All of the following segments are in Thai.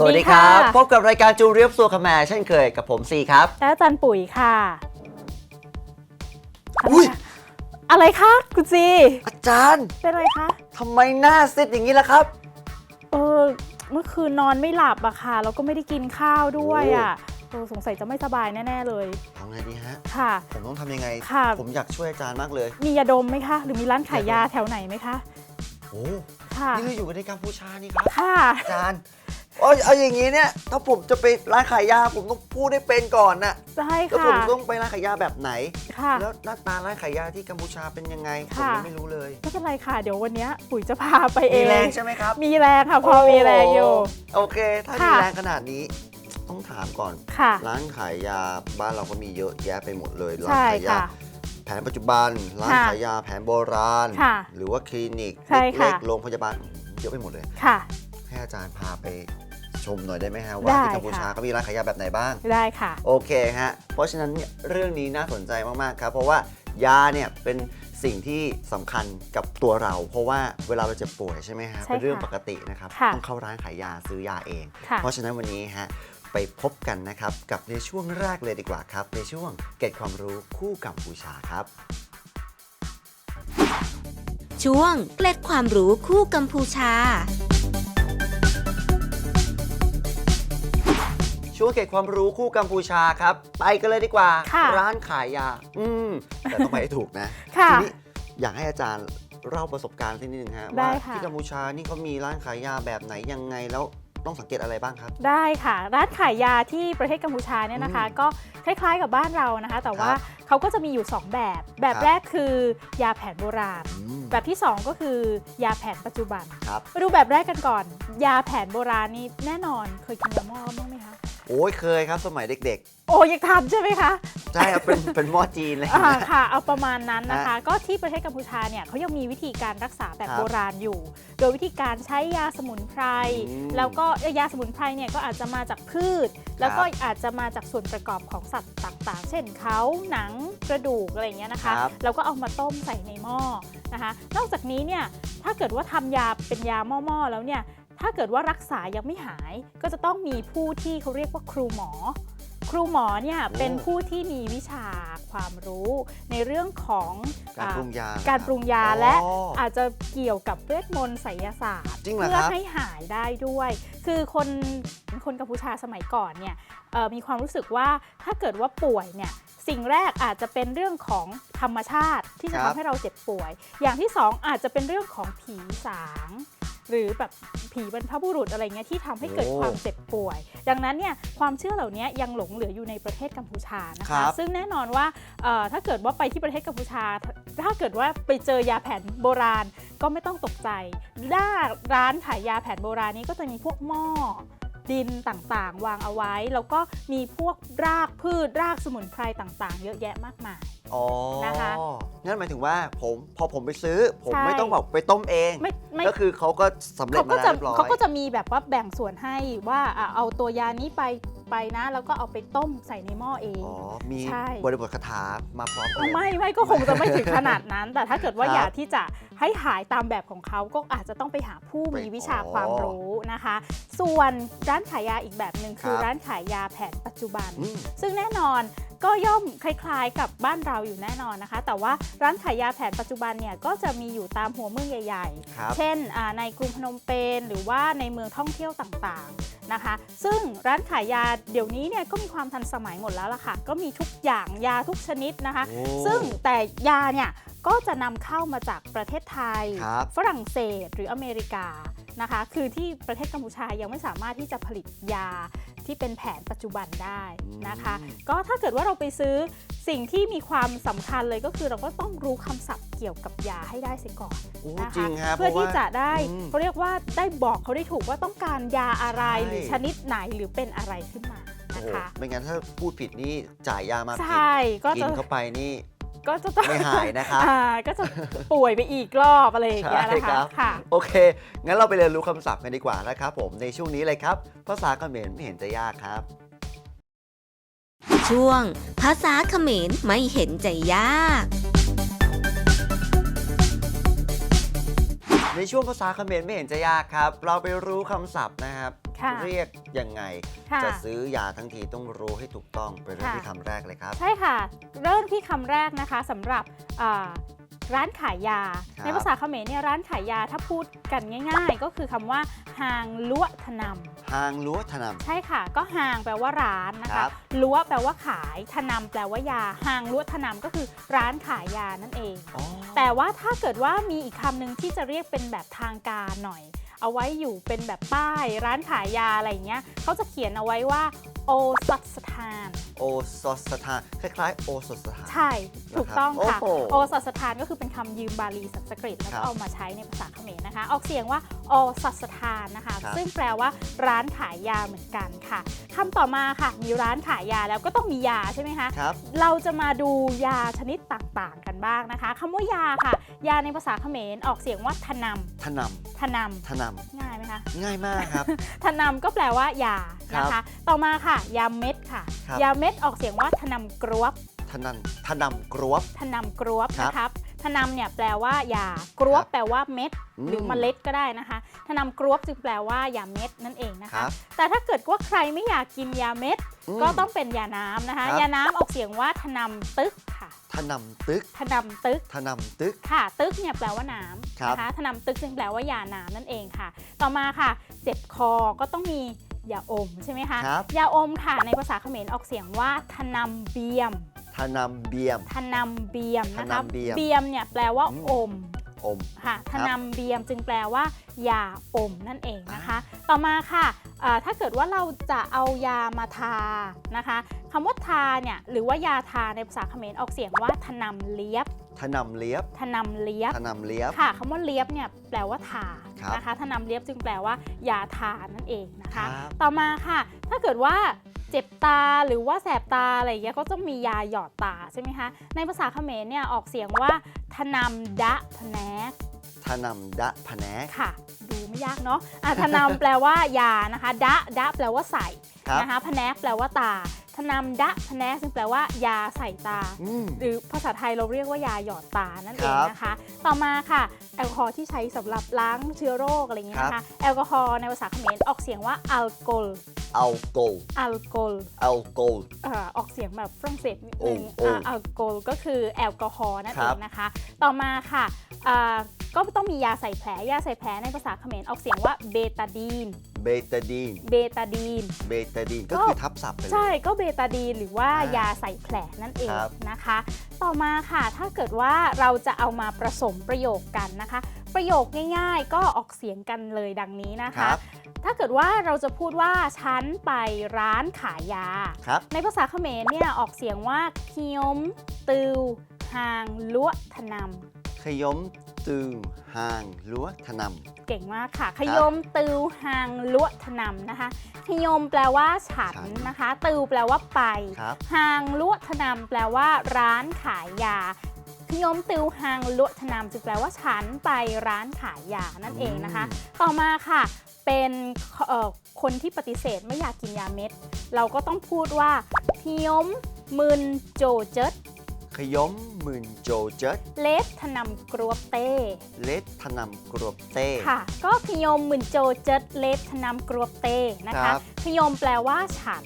สวัสดีครับ พบกับรายการจูเรียบซัวคาแมเช่นเคยกับผมซีครับ แล้วอาจารย์ปุ๋ยค่ะอุ๊ยอะไรคะคุณซี อาจารย์ เป็นอะไรคะทำไมหน้าซิดอย่างนี้ล่ะครับ เออเมื่อคืนนอนไม่หลับอะค่ะ แล้วก็ไม่ได้กินข้าวด้วยอะเออสงสัยจะไม่สบายแน่ ๆ เลยเอาไงดีฮะ ค่ะ ผมต้องทำยังไง ค่ะ ผมอยากช่วยอาจารย์มากเลย มียาดมไหมคะ หรือมีร้านขายยาแถวไหนไหมคะ โอ้ ค่ะ นี่เราอยู่กันในกัมพูชานี่ครับ ค่ะ อาจารย์ โอ้ยเอาอย่างนี้เนี่ย ถ้าผมจะไปร้านขายยาผมต้องพูดได้เป็นก่อนน่ะจะให้แล้วค่ะผมต้องไปร้านขายยาแบบไหน ค่ะ แล้วหน้าตาร้านขายยาที่กัมพูชาเป็นยังไงผมค่ะ ยังไม่รู้เลยไม่เป็นไรค่ะ เดี๋ยววันเนี้ยปุ๋ยจะพาไปเอมีง แรงใช่ไหมครับมีแรงค่ะ พอมีแรงอยู่ โอเค ถ้ามีค่ะ แรงขนาดนี้ ต้องถามก่อน ค่ะ ร้านขายยาบ้านเราก็มีเยอะแยะไปหมดเลยร้านใช่ขายยาค่ะ แผนปัจจุบัน ร้านค่ะขายยาแผนโบราณ ค่ะหรือว่าคลินิกใช่ค่ะเล็กๆโรงพยาบาลเยอะไปหมดเลย ค่ะ ให้อาจารย์พาไป ชมหน่อยได้ไหมฮะว่าได้ที่กัมพูชาค่ะ เขามีร้านขายยาแบบไหนบ้าง ได้ค่ะ โอเคฮะ เพราะฉะนั้นเนี่ยเรื่องนี้น่าสนใจมาก ๆ ครับ เพราะว่ายาเนี่ยเป็นสิ่งที่สำคัญกับตัวเรา เพราะว่าเวลาเราเจ็บป่วยใช่ไหมฮะ ใช่เป็นเรื่องค่ะปกตินะครับ ค่ะต้องเข้าร้านขายยาซื้อยาเอง ค่ะ เพราะฉะนั้นวันนี้ฮะไปพบกันนะครับกับในช่วงแรกเลยดีกว่าครับ ในช่วงเกร็ดความรู้คู่กัมพูชาครับ ช่วงเกล็ดความรู้คู่กัมพูชา ช่วงเกร็ดความรู้คู่กัมพูชาครับ ไปกันเลยดีกว่า ค่ะร้านขายยา อืม แต่ต้องไปให้ถูกนะค่ะทีนี้อยากให้อาจารย์เล่าประสบการณ์ที่นิดนึงฮะได้ว่าค่ะ ที่กัมพูชานี่เขามีร้านขายยาแบบไหนยังไงแล้วต้องสังเกตอะไรบ้างครับ ได้ค่ะ ร้านขายยาที่ประเทศกัมพูชาเนี่ยนะคะอืมก็คล้ายๆกับบ้านเรานะคะ แต่ว่าครับเขาก็จะมีอยู่ 2 แบบ แบบครับ แรกคือยาแผนโบราณ อืมแบบที่ 2 ก็คือยาแผนปัจจุบัน ครับ มาดูแบบแรกกันก่อน ยาแผนโบราณนี่แน่นอนเคยกินยาหม้อบ้างไหมคะ โอ้ยเคยครับสมัยเด็กโอ้ยังทำใช่ไหมคะๆ ใช่ครับเป็นเป็นหม้อจีนอะไรอย่างอ่าเงี้ยค่ะ เอาประมาณนั้นนะคะ ก็ที่ประเทศกัมพูชาเนี่ยเขายังมีวิธีการรักษาแบบครับโบราณอยู่ โดยวิธีการใช้ยาสมุนไพร อืมแล้วก็เอ่อยาสมุนไพรเนี่ยก็อาจจะมาจากพืช แล้วก็อาจจะมาจากส่วนประกอบของสัตว์ต่างๆ เช่นเขาหนังกระดูกอะไรอย่างเงี้ยนะคะ ครับ แล้วก็เอามาต้มใส่ในหม้อนะคะ นอกจากนี้เนี่ยถ้าเกิดว่าทำยาเป็นยาหม้อๆแล้วเนี่ย ถ้าเกิดว่ารักษายังไม่หายก็จะต้องมีผู้ที่เขาเรียกว่าครูหมอ ครูหมอเนี่ยโอ้เป็นผู้ที่มีวิชาความรู้ในเรื่องของการอ่าปรุงยาการปรุงยาอ๋อและอาจจะเกี่ยวกับเวทมนต์ไสยศาสตร์จริงเหรอเพื่อครับให้หายได้ด้วย คือคนคนกัมพูชาสมัยก่อนเนี่ยเอ่อมีความรู้สึกว่าถ้าเกิดว่าป่วยเนี่ยสิ่งแรกอาจจะเป็นเรื่องของธรรมชาติที่จะครับทำให้เราเจ็บป่วย อย่างที่สองอาจจะเป็นเรื่องของผีสาง หรือแบบผีบรรพบุรุษอะไรเงี้ยที่ทำให้เกิดโอ้ความเจ็บป่วย ดังนั้นเนี่ยความเชื่อเหล่านี้ยังหลงเหลืออยู่ในประเทศกัมพูชานะครัคะ บ ซึ่งแน่นอนว่าเอ่อถ้าเกิดว่าไปที่ประเทศกัมพูชา ถ้าเกิดว่าไปเจอยาแผนโบราณก็ไม่ต้องตกใจด้านร้านขายยาแผนโบราณนี้ก็จะมีพวกหม้อ ดินต่างๆ วางเอาไว้ แล้วก็มีพวกรากพืชรากสมุนไพรต่างๆ เยอะแยะมากมาย อ๋อนะคะ นั่นหมายถึงว่าผมพอผมไปซื้อ ผมใช่ ไม่ต้องแบบไปต้มเอง ไม่ไม่ก็คือเขาก็สำเร็จเขามาก็แล้วจะเรียบร้อยเขาก็จะมีแบบว่าแบ่งส่วนให้ว่าอะเอาตัวยานี้ไปไปนะ แล้วก็เอาไปต้มใส่ในหม้อเอง อ๋อ มีใช่ บริบทคาถามาพร้อมกันเลยไม่ไม่ก็คงจะไม่ถึงขนาดนั้น แต่ถ้าเกิดว่าครับอยากที่จะให้หายตามแบบของเขาก็อาจจะต้องไปหาผู้ไปมีวิชาอ๋อความรู้นะคะ ส่วนร้านขายยาอีกแบบหนึ่งคือครับ ร้านขายยาแผนปัจจุบัน อืมซึ่งแน่นอน ก็ย่อมคล้ายๆ กับบ้านเราอยู่แน่นอนนะคะ แต่ว่าร้านขายยาแผนปัจจุบันเนี่ยก็จะมีอยู่ตามหัวเมืองใหญ่ๆครับเช่นอ่าในกรุงพนมเปญหรือว่าในเมืองท่องเที่ยวต่างๆนะคะ ซึ่งร้านขายยาเดี๋ยวนี้เนี่ยก็มีความทันสมัยหมดแล้วล่ะค่ะ ก็มีทุกอย่างยาทุกชนิดนะคะโอ้ซึ่งแต่ยาเนี่ยก็จะนำเข้ามาจากประเทศไทยครับฝรั่งเศสหรืออเมริกานะคะ คือที่ประเทศกัมพูชายังไม่สามารถที่จะผลิตยา ทที่เป็นแผนปัจจุบันได้นะคะอืมก็ถ้าเกิดว่าเราไปซื้อสิ่งที่มีความสำคัญเลยก็คือเราก็ต้องรู้คำศัพท์เกี่ยวกับยาให้ได้เสียก่อนโอ้นะจริคะงฮะเพื่อพราที่ว่าจะได้อืมเขาเรียกว่าได้บอกเขาได้ถูกว่าต้องการยาอะไรใช่หรือชนิดไหนหรือเป็นอะไรขึ้นมาโอ้นะโหคะไม่งั้นถ้าพูดผิดนี่จ่ายยามาใชผิด่ก็กิจะนเข้าไปนี่ ก็จะต้องไม่หายนะครับอ่าก็จะป่วยไปอีกรอบอะไรอย่างเงี้ยใช่นะครัคะบค่ะโอเค งั้นเราไปเรียนรู้คำศัพท์กันดีกว่านะครับผมในช่วงนี้เลยครับ ภาษาเขมรไม่เห็นจะยากครับ ช่วง ภาษาเขมรไม่เห็นจะยาก ในช่วงภาษาเขมรไม่เห็นจะยากครับ เราไปรู้คำศัพท์นะครับ ค่ะเรียกยังไง ค่ะจะซื้อยาทั้งทีต้องรู้ให้ถูกต้องไปเริ่มค่ะ ที่คำแรกเลยครับ ใช่ค่ะ เริ่มที่คำแรกนะคะสำหรับอ่า ร้านขายยา ครับ ในภาษาเขมรเนี่ยร้านขายยาถ้าพูดกันง่าย ๆ ก็คือคำว่าฮางล้วทนำ ทางรั้วถน ใช่ค่ะ ก็ฮางแปลว่าร้านนะครัคะบล้วแปลว่าขายทนำแปลว่ายาฮางล้วทนำก็คือร้านขายยานั่นเองำอ๋อ แต่ว่าถ้าเกิดว่ามีอีกคำหนึ่งที่จะเรียกเป็นแบบทางการหน่อย เอาไว้อยู่เป็นแบบป้าย ร้านขายยาอะไรอย่างเงี้ยเขาจะเขียนเอาไว้ว่าโอสัตสถาน โอสถสถานคล้ายๆ โอสถสถาน ใช่ถูกต้องค่ะ โอ้โหโอสัตสถานก็คือเป็นคำยืมบาลีสันสกฤตแล้วครัก็บเอามาใช้ในภาษาเขมรนะคะ ออกเสียงว่าโอสัตสถานนะคะ ครับซึ่งแปลว่าร้านขายยาเหมือนกันค่ะคำต่อมาค่ะ มีร้านขายยาแล้วก็ต้องมียาใช่ไหมคะ ครับ เราจะมาดูยาชนิดต่างๆกันบ้างนะคะคำว่ายาค่ะ ยาในภาษาเขมรออกเสียงว่าทนทนำทนำทนำง่ายไหมคะำง่ายมากครับ ทนำก็แปลว่ายานะครัคะบต่อมาค่ะ ยาเม็ดค่ะ ครับ ยาเม็ดออกเสียงว่าทนำกรวบทนันทนำกรวบ ทนำกรวบครับนะครับทนำเนี่ยแปลว่ายากรวบครับแปลว่าเม็ด อืมหรือเมล็ดก็ได้นะคะทนำกรวบจึงแปลว่ายาเม็ดนั่นเองนะคคะรับแต่ถ้าเกิดว่าใครไม่อยากกินยาเม็ด อืมก็ต้องเป็นยาน้ำนะคะ ครับ ยาน้ำออกเสียงว่าทนำตึกค่ะทนำตึกทนำตึก ทนำตึก ค่ะ ตึกเนี่ยแปลว่าน้ครับำนะคะทนำตึกจึงแปลว่ายาน้ำนั่นเองค่ะ ต่อมาค่ะ เจ็บคอก็ต้องมี ยาอมใช่ไหมคะครับ ยาอมค่ะในภาษาเขมรออกเสียงว่าทนำเบียมทนำเบียม ทนำเบียมนะคะทนำเบียมเบียมเนี่ยแปลว่าอืม อม อม ค่ะคทรับนำเบียมจึงแปลว่ายาอมนั่นเองนะคะ ต่อมาค่ะเอ่อถ้าเกิดว่าเราจะเอายามาทานะคะคำว่าทาเนี่ยหรือว่ายาทาในภาษาเขมรออกเสียงว่าทนำเลียบ ทนำเลียบทนำเลียบทนำเลียบค่ะคำว่าเลียบเนี่ยแปลว่าทาครับนะคะทนำเลียบจึงแปลว่า ยาทานั่นเองนะคะครับต่อมาค่ะ ถ้าเกิดว่าเจ็บตาหรือว่าแสบตาอะไรอย่างเงี้ยก็ต้องมียาหยอดตาใช่ไหมคะ ในภาษาเขมรเนี่ยออกเสียงว่าทนำดะพแนกทนำดะพะแนกค่ะ ดูไม่ยากเนาะอะทนำแปลว่ายานะคะ ดะดะแปลว่าใส่ครับนะคะพแนกแปลว่าตา ทนำดะพแนกซึ่งแปลว่ายาใส่ตาอืมหรือภาษาไทยเราเรียกว่ายาหยอดตานั่นเองครับนะคะ ต่อมาค่ะ แอลกอฮอล์ที่ใช้สำหรับล้างเชื้อโรคอะไรอย่างเงี้ยนะครัคะบแอลกอฮอล์ในภาษาเขมรออกเสียงว่าแอลกอลอัล โกลแอลกอลอัลโกลเอ่อออกเสียงแบบฝรั่งเศสนิดนึงโอ้โอ้แอลกอลก็คือแอลกอฮอล์นั่นคเอรับงนะคะ ต่อมาค่ะอ่าก็ต้องมียาใส่แผล ยาใส่แผลในภาษาเขมรออกเสียงว่าเบตาดีน เบตาดีน เบตาดีน เบตาดีนก็ก็คือทับศัพท์ไปเลยใช่ก็เบตาดีนหรือว่าอ่ายาใส่แผลนั่นเองครับ นะคะ ต่อมาค่ะถ้าเกิดว่าเราจะเอามาผสมประโยคกันนะคะ ประโยคง่ายๆ ก็ออกเสียงกันเลยดังนี้นะคคะรับถ้าเกิดว่าเราจะพูดว่าฉันไปร้านขายยาครับในภาษาเขมรเนี่ยออกเสียงว่าคิยมตือหางล้วทนำขยมตึงห่างลัวทนเก่งมากค่ะ ขยมตือหางล้วทนำนะคะ ขยมแปลว่าฉันฉันนะคะตือแปลว่าไปำครับหางลวทนำแปลว่าร้านขายยาข ยมติวหางลวทนำจึงแปลว่าฉันไปร้านขายยานั่นเองนะคะอืมต่อมาค่ะเป็นเอ่อคนที่ปฏิเสธไม่อยากกินยาเม็ด เราก็ต้องพูดว่าขยมมึนโจเจดขยมหมื่นโจเจิดเลสทนำกรวบเต้เล็ดทนำกรวบเต้ค่ะ ก็ขยมมึนโจเจดเลสทนำกรวบเต้นะครัคะบขยมแปลว่าฉัน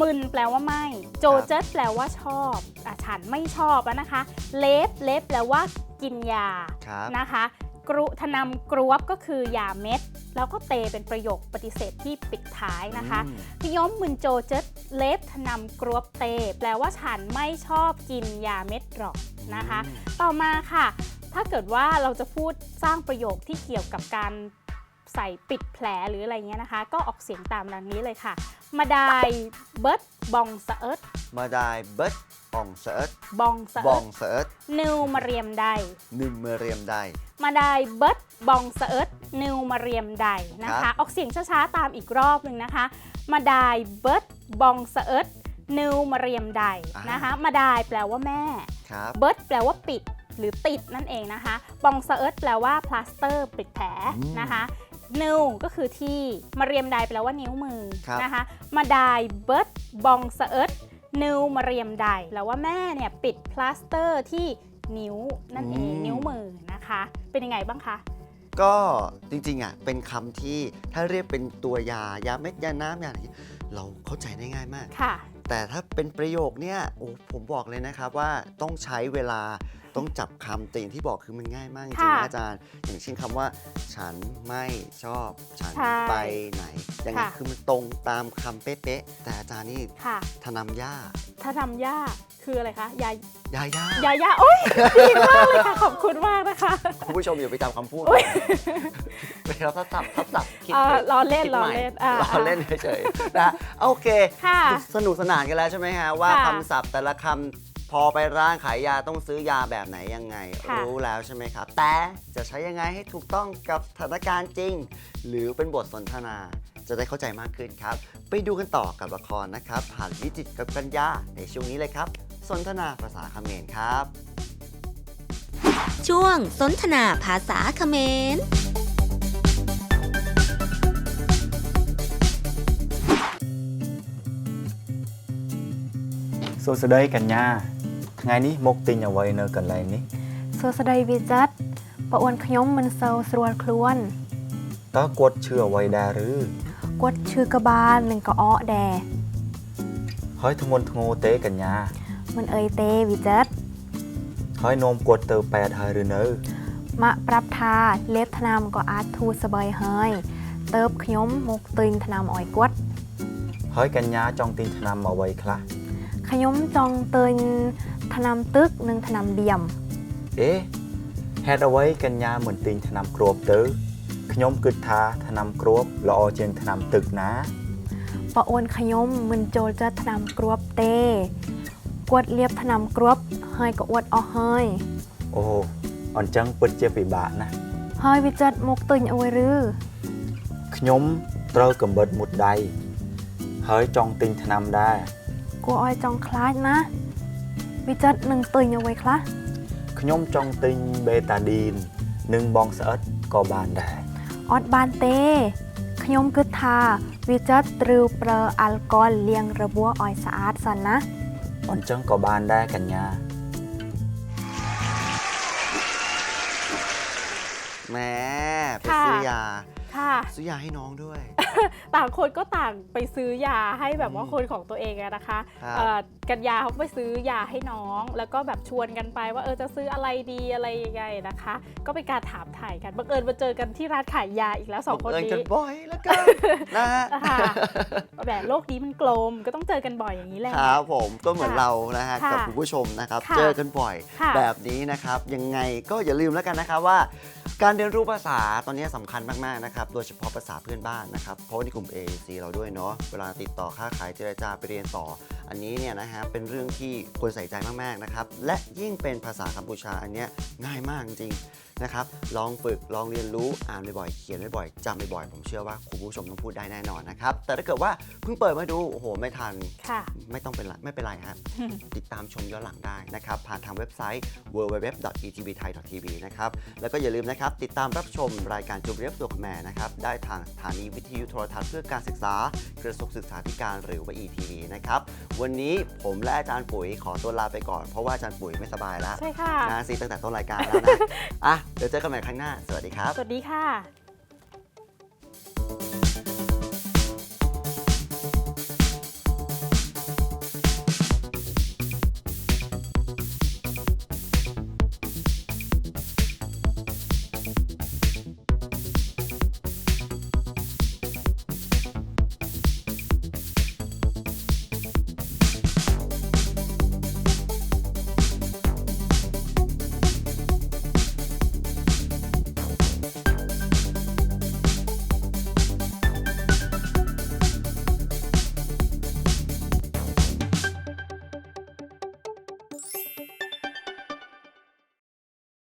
มึนแปลว่าไม่ โจเจดแปลว่าชอบอะฉันไม่ชอบแล้วนะคะ เลฟเลฟแปลว่ากินยาครับนะคะ กรุทนำกรวบก็คือยาเม็ด แล้วก็เตเป็นประโยคปฏิเสธที่ปิดท้ายนะคะอืมพยมมึนโจเจดเลฟทนำกรวบเต แปลว่าฉันไม่ชอบกินยาเม็ดหรอกนะคะอืมต่อมาค่ะ ถ้าเกิดว่าเราจะพูดสร้างประโยคที่เกี่ยวกับการ ใส่ปิดแผลหรืออะไรเงี้ยนะคะ ก็ออกเสียงตามดังนี้เลยค่ะ มาดายเบิร์ดบองสะเอิร์ดมาได้เบิร์ดบองเซิร์ตบองสะบเอิอร์งดเซิร์ตนิวมาเรียมใดนึมเมเรียมได้มาดายเบิร์ดบองสะเอิร์ดนิวมาเรียมใดนะครัคะ บ ออกเสียงช้าๆตามอีกรอบหนึ่งนะคะ มาดายเบิร์ดบองสะเอิร์ดนิวมาเรียมใดนะคะ มาดายแปลว่าแม่ ครับ เบิร์ดแปลว่าปิดหรือติดนั่นเองนะคะ บองสะเอิร์ดแปลว่าพลาสเตอร์ ปิดแผลอืม นะคะ นิวก็คือที่มาเรียมใดแปลว่านิ้วมือครับนะคะมาดายเบิร์ดบองสะเอิร์ดนิวมาเรียมใดแปลว่าแม่เนี่ยปิดพลาสเตอร์ที่นิ้วนั่นเองนิ้วมือนะคะ เป็นยังไงบ้างคะก็จริงๆอะเป็นคำที่ถ้าเรียกเป็นตัวยายาเม็ดยาน้ำยาอะไรเราเข้าใจได้ง่ายมากค่ะ แต่ถ้าเป็นประโยคเนี่ยโอ้ผมบอกเลยนะครับว่าต้องใช้เวลาต้องจับคำแต่อย่างที่บอกคือมันง่ายมากจริงๆค่ะนะอาจารย์ อย่างเช่นคำว่า ฉันไม่ชอบ ฉันใช่ไปไหน อย่างนี้นค่ะ คือมันตรงตามคำเป๊ะๆแต่อาจารย์นี่ค่ะทนำย่าถ้าทำยาก คืออะไรคะยายยาย่ายายาโอ้ยดีมากเลยค่ะขอบคุณมากนะคะ คุณผู้ชมอย่าไปจำคำพูดอุ๊ย ไปเราทับศัพท์ทับศัพท์คิดเอ่อไปล้อเล่นคิดล้อใหม่เล่นอ่า ล้อเล่นเฉยๆนะโอเค ค่ะสนุกสนานกันแล้วใช่ไหมฮะ ว่าค่ะคำศัพท์แต่ละคำพอไปร้านขายยาต้องซื้อยาแบบไหนยังไง ค่ะ รู้แล้วใช่ไหมครับ แต่จะใช้ยังไงให้ถูกต้องกับสถานการณ์จริง หรือเป็นบทสนทนา จะได้เข้าใจมากขึ้นครับ ไปดูกันต่อกับละครนะครับผ่านวิจิตรกับกัญญาในช่วงนี้เลยครับ สนทนาภาษาเขมรครับ ช่วงสนทนาภาษาเขมร សួស្តីកញ្ញាថ្ងៃនេះមកទិញអ្វីនៅកន្លែងនេះ សួស្តីវិចិត្រប្អូនខ្ញុំមិនសូវស្រួលខ្លួន តើគាត់ឈឺអ្វីដែរឬ គាត់ឈឺក្បាលនិងក្អកដែរ ហើយធ្ងន់ធ្ងរទេកញ្ញា មិនអីទេវិចិត្រហើយនាំគាត់ទៅពេទ្យហើយឬនៅម៉ាក់ប្រាប់ថាលេបថ្នាំក៏អាចធូរស្បើយហើយតើបខ្ញុំមកទិញថ្នាំឲ្យគាត់ហើយកញ្ញាចង់ទិញថ្នាំអ្វីខ្លះខ្ញុំចង់ទិញថ្នាំទឹកនិងថ្នាំឌៀមអេហេតុអ្វីកញ្ញាមិនទិញថ្នាំគ្រាប់ទៅខ្ញុំគិតថាថ្នាំគ្រាប់ល្អជាងថ្នាំទឹកណាប្អូនខ្ញុំមិនចូលចិត្តថ្នាំគ្រាប់ទេ គាត់លាបថ្នាំគ្រាប់ហើយក៏អួតអស់ហើយអូអញ្ចឹងពិតជាពិបាកណាស់ហើយវិចិត្រមកទិញអួយឬខ្ញុំត្រូវកំបិតមុតដៃហើយចង់ទិញថ្នាំដែរគួរឲ្យចង់ខ្លាចណាវិចិត្រនឹងទិញអ្វីខ្លះខ្ញុំចង់ទិញបេតាឌីននិងបងស្អិតក៏បានដែរអត់បានទេ ខ្ញុំគិតថាវាចាត់ត្រូវប្រើអាល់កុលលាងរបួសឲ្យស្អាតសិនណា onjong ko banda kanya แม่ไปซื้อยา ค่ะ ซื้อยาให้น้องด้วย ต่างคนก็ต่างไปซื้อยาให้แบบว่าอืมคนของตัวเองอะนะคะครับเอ่อกันยาเขาไปซื้อยาให้น้อง แล้วก็แบบชวนกันไปว่าเออจะซื้ออะไรดีอะไรยังไงนะคะ ก็เป็นการถามถ่ายกันบังเอิญมาเจอกันที่ร้านขายยาอีกแล้วสองคนบัเญนี้ กันบ่อยแล้วกันนะฮะ ค่ะ แบบโลกนี้มันกลมก็ต้องเจอกันบ่อยอย่างนี้แหละ ครับผมก็เหมือนค่ะเรานะฮะค่ะกับคุณผู้ชมนะครับ ค่ะเจอกันบ่อยค่ะแบบนี้นะครับ ยังไงก็อย่าลืมแล้วกันนะครับว่า การเรียนรู้ภาษาตอนนี้สำคัญมากๆนะครับ โดยเฉพาะภาษาเพื่อนบ้านนะครับ เพราะในกลุ่ม AAC เราด้วยเนาะ เวลาติดต่อค้าขายเจรจาไปเรียนต่ออันนี้เนี่ยนะฮะเป็นเรื่องที่ควรใส่ใจมากๆนะครับ และยิ่งเป็นภาษากัมพูชาอันเนี้ยง่ายมากจริงๆนะครับ ลองฝึก ลองเรียนรู้ อ่านบ่อยๆ เขียนบ่อยๆจำบ่อยๆ ผมเชื่อว่าคุณผู้ชมต้องพูดได้แน่นอนนะครับ แต่ถ้าเกิดว่าเพิ่งเปิดมาดู โอ้โห ไม่ทันค่ะไม่ต้องเป็นไร ไม่เป็นไรครับ ติดตามชมย้อนหลังได้นะครับ ผ่านทางเว็บไซต์ www.etvthai.tv นะครับ แล้วก็อย่าลืมนะครับ ติดตามรับชมรายการจูเรียบตัวแม่นะครับ ได้ทางสถานีวิทยุโทรทัศน์เพื่อการศึกษา กระทรวงศึกษาธิการหรือว่า ETV นะครับวันนี้ผมและอาจารย์ปุ๋ยขอตัวลาไปก่อน เพราะว่าอาจารย์ปุ๋ยไม่สบายแล้วใช่ค่ะนะซีตั้งแต่ต้นรายการแล้วนะ อะ เดี๋ยวเจอกันใหม่ครั้งหน้า สวัสดีครับ สวัสดีค่ะ